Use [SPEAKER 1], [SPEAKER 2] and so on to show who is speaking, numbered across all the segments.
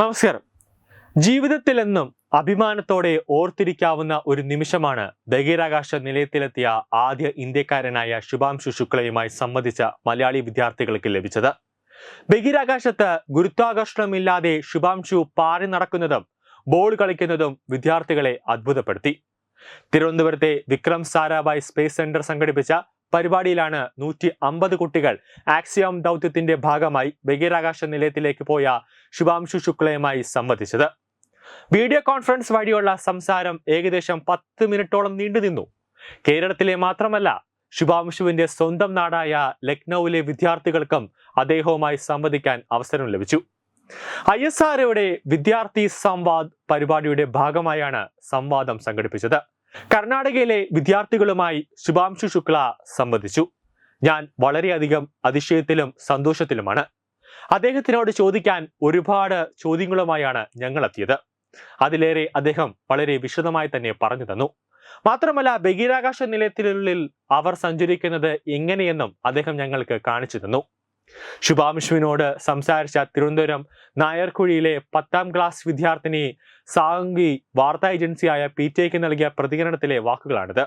[SPEAKER 1] നമസ്കാരം. ജീവിതത്തിൽ എന്നും അഭിമാനത്തോടെ ഓർത്തിരിക്കാവുന്ന ഒരു നിമിഷമാണ് ബഹിരാകാശ നിലയത്തിലെത്തിയ ആദ്യ ഇന്ത്യക്കാരനായ ശുഭാംശു ശുക്ലയുമായി സംബന്ധിച്ച മലയാളി വിദ്യാർത്ഥികൾക്ക് ലഭിച്ചത്. ബഹിരാകാശത്ത് ഗുരുത്വാകർഷണമില്ലാതെ ശുഭാംശു പാറി നടക്കുന്നതും ബോൾ കളിക്കുന്നതും വിദ്യാർത്ഥികളെ അത്ഭുതപ്പെടുത്തി. തിരുവനന്തപുരത്തെ വിക്രം സാരാഭായ് സ്പേസ് സെന്റർ സംഘടിപ്പിച്ച പരിപാടിയിലാണ് നൂറ്റി അമ്പത് കുട്ടികൾ ആക്സിയോം ദൗത്യത്തിന്റെ ഭാഗമായി ബഹിരാകാശ നിലയത്തിലേക്ക് പോയ ശുഭാംശു ശുക്ലയുമായി സംവദിച്ചത്. വീഡിയോ കോൺഫറൻസ് വഴിയുള്ള സംസാരം ഏകദേശം പത്ത് മിനിറ്റോളം നീണ്ടു നിന്നു. കേരളത്തിലെ മാത്രമല്ല ശുഭാംശുവിന്റെ സ്വന്തം നാടായ ലക്നൌവിലെ വിദ്യാർത്ഥികൾക്കും അദ്ദേഹവുമായി സംവദിക്കാൻ അവസരം ലഭിച്ചു. ഐ എസ് ആർഒയുടെ വിദ്യാർത്ഥി സംവാദ് പരിപാടിയുടെ ഭാഗമായാണ് സംവാദം സംഘടിപ്പിച്ചത്. കർണാടകയിലെ വിദ്യാർത്ഥികളുമായി ശുഭാംശു ശുക്ല സംവദിച്ചു. ഞാൻ വളരെയധികം അതിശയത്തിലും സന്തോഷത്തിലുമാണ്. അദ്ദേഹത്തിനോട് ചോദിക്കാൻ ഒരുപാട് ചോദ്യങ്ങളുമായാണ് ഞങ്ങൾ എത്തിയത് അതിലേറെ അദ്ദേഹം വളരെ വിശദമായി തന്നെ പറഞ്ഞു തന്നു. മാത്രമല്ല ബഹിരാകാശ നിലയത്തിനുള്ളിൽ അവർ സഞ്ചരിക്കുന്നത് എങ്ങനെയെന്നും അദ്ദേഹം ഞങ്ങൾക്ക് കാണിച്ചു തന്നു. ശുഭാംശുവിനോട് സംസാരിച്ച തിരുവനന്തപുരം നായർക്കുഴിയിലെ പത്താം ക്ലാസ് വിദ്യാർത്ഥിനി സാങ്കി വാർത്താ ഏജൻസിയായ പി ടിക്ക് നൽകിയ പ്രതികരണത്തിലെ വാക്കുകളാണിത്.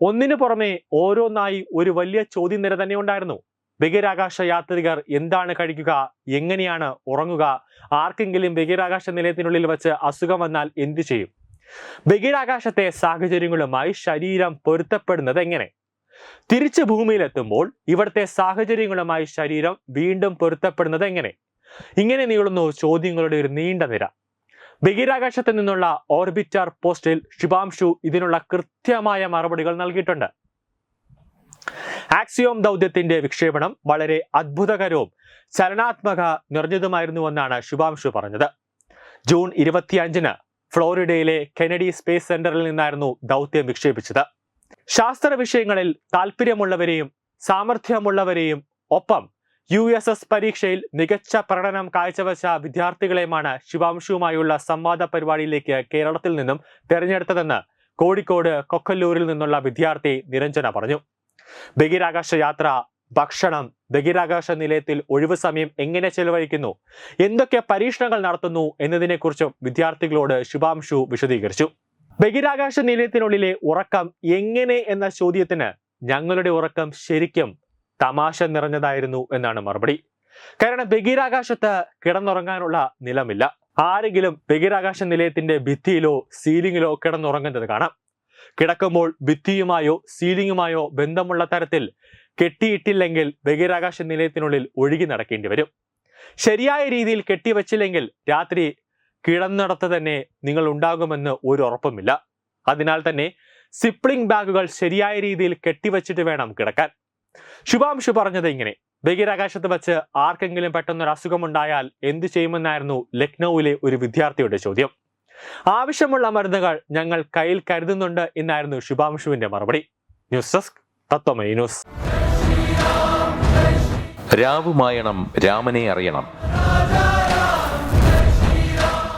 [SPEAKER 1] ഒന്നിനു പുറമെ ഓരോന്നായി ഒരു വലിയ ചോദ്യം നിര തന്നെ ഉണ്ടായിരുന്നു. ബഹിരാകാശ യാത്രികർ എന്താണ് കഴിക്കുക എങ്ങനെയാണ് ഉറങ്ങുക ആർക്കെങ്കിലും ബഹിരാകാശ നിലയത്തിനുള്ളിൽ വെച്ച് അസുഖം വന്നാൽ എന്തു ചെയ്യും? ബഹിരാകാശത്തെ സാഹചര്യങ്ങളുമായി ശരീരം പൊരുത്തപ്പെടുന്നത് എങ്ങനെ? തിരിച്ച് ഭൂമിയിലെത്തുമ്പോൾ ഇവിടുത്തെ സാഹചര്യങ്ങളുമായി ശരീരം വീണ്ടും പൊരുത്തപ്പെടുന്നത് എങ്ങനെ? ഇങ്ങനെ നീളുന്നു ചോദ്യങ്ങളുടെ ഒരു നീണ്ട നിര. ബഹിരാകാശത്ത് നിന്നുള്ള ഓർബിറ്റാർ പോസ്റ്റിൽ ശുഭാംശു ഇതിനുള്ള കൃത്യമായ മറുപടികൾ നൽകിയിട്ടുണ്ട്. ആക്സിയോം ദൗത്യത്തിന്റെ വിക്ഷേപണം വളരെ അത്ഭുതകരവും ചലനാത്മക നിറഞ്ഞതുമായിരുന്നുവെന്നാണ് ശുഭാംശു പറഞ്ഞത്. ജൂൺ ഇരുപത്തിയഞ്ചിന് ഫ്ലോറിഡയിലെ കെനഡി സ്പേസ് സെന്ററിൽ നിന്നായിരുന്നു ദൗത്യം വിക്ഷേപിച്ചത്. ശാസ്ത്ര വിഷയങ്ങളിൽ താല്പര്യമുള്ളവരെയും സാമർഥ്യമുള്ളവരെയും ഒപ്പം യു എസ് എസ് പരീക്ഷയിൽ മികച്ച പ്രകടനം കാഴ്ചവെച്ച വിദ്യാർത്ഥികളെയുമാണ് ശുഭാംശുവുമായുള്ള സംവാദ പരിപാടിയിലേക്ക് കേരളത്തിൽ നിന്നും തെരഞ്ഞെടുത്തതെന്ന് കോഴിക്കോട് കൊക്കല്ലൂരിൽ നിന്നുള്ള വിദ്യാർത്ഥി നിരഞ്ജന പറഞ്ഞു. ബഹിരാകാശ യാത്ര ഭക്ഷണം ബഹിരാകാശ നിലയത്തിൽ ഒഴിവ് സമയം എങ്ങനെ ചെലവഴിക്കുന്നു എന്തൊക്കെ പരീക്ഷണങ്ങൾ നടത്തുന്നു എന്നതിനെക്കുറിച്ചും വിദ്യാർത്ഥികളോട് ശുഭാംശു വിശദീകരിച്ചു. ബഹിരാകാശ നിലയത്തിനുള്ളിലെ ഉറക്കം എങ്ങനെ എന്ന ചോദ്യത്തിന് ഞങ്ങളുടെ ഉറക്കം ശരിക്കും തമാശ നിറഞ്ഞതായിരുന്നു എന്നാണ് മറുപടി. കാരണം ബഹിരാകാശത്ത് കിടന്നുറങ്ങാനുള്ള നിലമില്ല. ആരെങ്കിലും ബഹിരാകാശ നിലയത്തിന്റെ ഭിത്തിയിലോ സീലിംഗിലോ കിടന്നുറങ്ങുന്നത് കാണാം. കിടക്കുമ്പോൾ ഭിത്തിയുമായോ സീലിംഗുമായോ ബന്ധമുള്ള തരത്തിൽ കെട്ടിയിട്ടില്ലെങ്കിൽ ബഹിരാകാശ നിലയത്തിനുള്ളിൽ ഒഴുകി നടക്കേണ്ടി വരും. ശരിയായ രീതിയിൽ കെട്ടിവച്ചില്ലെങ്കിൽ രാത്രി കിടന്നിടത്ത് തന്നെ നിങ്ങൾ ഉണ്ടാകുമെന്ന് ഒരു ഉറപ്പുമില്ല. അതിനാൽ തന്നെ സിപ്ലിംഗ് ബാഗുകൾ ശരിയായ രീതിയിൽ കെട്ടിവച്ചിട്ട് വേണം കിടക്കാൻ. ശുഭാംശു പറഞ്ഞത് ഇങ്ങനെ ബഹിരാകാശത്ത് വെച്ച് ആർക്കെങ്കിലും പെട്ടെന്നൊരു അസുഖമുണ്ടായാൽ എന്തു ചെയ്യുമെന്നായിരുന്നു ലക്നൌവിലെ ഒരു വിദ്യാർത്ഥിയുടെ ചോദ്യം. ആവശ്യമുള്ള മരുന്നുകൾ ഞങ്ങൾ കയ്യിൽ കരുതുന്നുണ്ട് എന്നായിരുന്നു ശുഭാംശുവിന്റെ മറുപടി. News desk Tatvamayi news.
[SPEAKER 2] രാവുമായണം രാമനെ അറിയണം.